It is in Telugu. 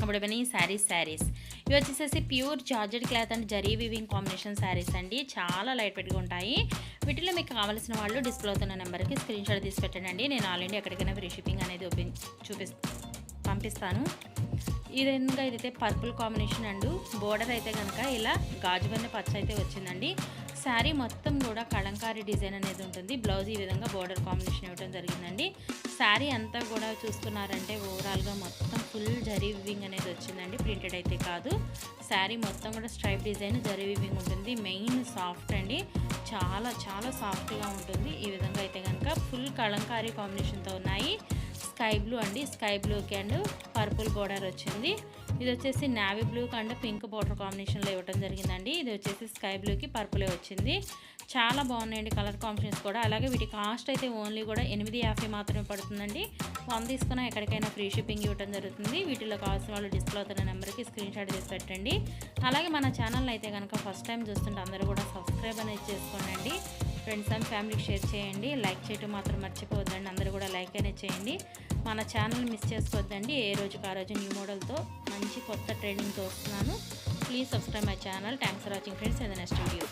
చూడమని శారీస్ శారీస్ ఇవి వచ్చేసేసి pure georgette cloth and zari weaving combination saris అండి. చాలా లైట్ వెయిట్గా ఉంటాయి. వీటిలో మీకు కావాల్సిన వాళ్ళు డిస్ప్లే అవుతున్న నెంబర్కి స్క్రీన్ షాట్ తీసి పెట్టండి నేను ఆల్రెడీ ఎక్కడికైనా ఫ్రీ షిప్పింగ్ అనేది ఓపెన్ చూపి పంపిస్తాను. ఇదేగా ఇదైతే పర్పుల్ కాంబినేషన్ అండ్. బోర్డర్ అయితే కనుక ఇలా గాజుబన్న పచ్చ అయితే వచ్చిందండి. శారీ మొత్తం కూడా కళంకారీ డిజైన్ అనేది ఉంటుంది. బ్లౌజ్ ఈ విధంగా బోర్డర్ కాంబినేషన్ ఇవ్వడం జరిగిందండి. శారీ అంతా కూడా చూసుకున్నారంటే ఓవరాల్గా మొత్తం ఫుల్ జరీ వివింగ్ అనేది వచ్చిందండి. ప్రింటెడ్ అయితే కాదు. శారీ మొత్తం కూడా స్ట్రైప్ డిజైన్ జరీ వివింగ్ ఉంటుంది. మెయిన్ సాఫ్ట్ అండి. చాలా చాలా సాఫ్ట్గా ఉంటుంది. ఈ విధంగా అయితే కనుక ఫుల్ కళంకారీ కాంబినేషన్తో ఉన్నాయి. స్కై బ్లూ అండి. స్కై బ్లూకి అండ్ పర్పుల్ బోర్డర్ వచ్చింది. ఇది వచ్చేసి navy blue and pink border కాంబినేషన్లో ఇవ్వడం జరిగిందండి. ఇది వచ్చేసి స్కై బ్లూకి పర్పులే వచ్చింది. చాలా బాగున్నాయండి కలర్ కాంబినేషన్స్ కూడా. అలాగే వీటి కాస్ట్ అయితే ఓన్లీ కూడా ఎనిమిది యాభై మాత్రమే పడుతుందండి. వన్ తీసుకున్న ఎక్కడికైనా ఫ్రీ షిప్పింగ్ ఇవ్వడం జరుగుతుంది. వీటిలో కావాల్సిన వాళ్ళు డిస్ప్లే అవుతున్న నెంబర్కి స్క్రీన్ షాట్ చేసి పెట్టండి. అలాగే మన ఛానల్ అయితే కనుక ఫస్ట్ టైం చూస్తుంటే అందరూ కూడా సబ్స్క్రైబ్ అనేది చేసుకోండి. ఫ్రెండ్స్ అండ్ ఫ్యామిలీకి షేర్ చేయండి. లైక్ చేయటం మాత్రం మర్చిపోవద్దండి. అందరూ కూడా లైక్ అనేది చేయండి. మన ఛానల్ మిస్ చేసుకోవద్దండి. ఏ రోజుకి ఆ రోజు న్యూ మోడల్తో మంచి కొత్త ట్రెండింగ్తో వస్తున్నాను. Please subscribe my channel thanks for watching friends in the next video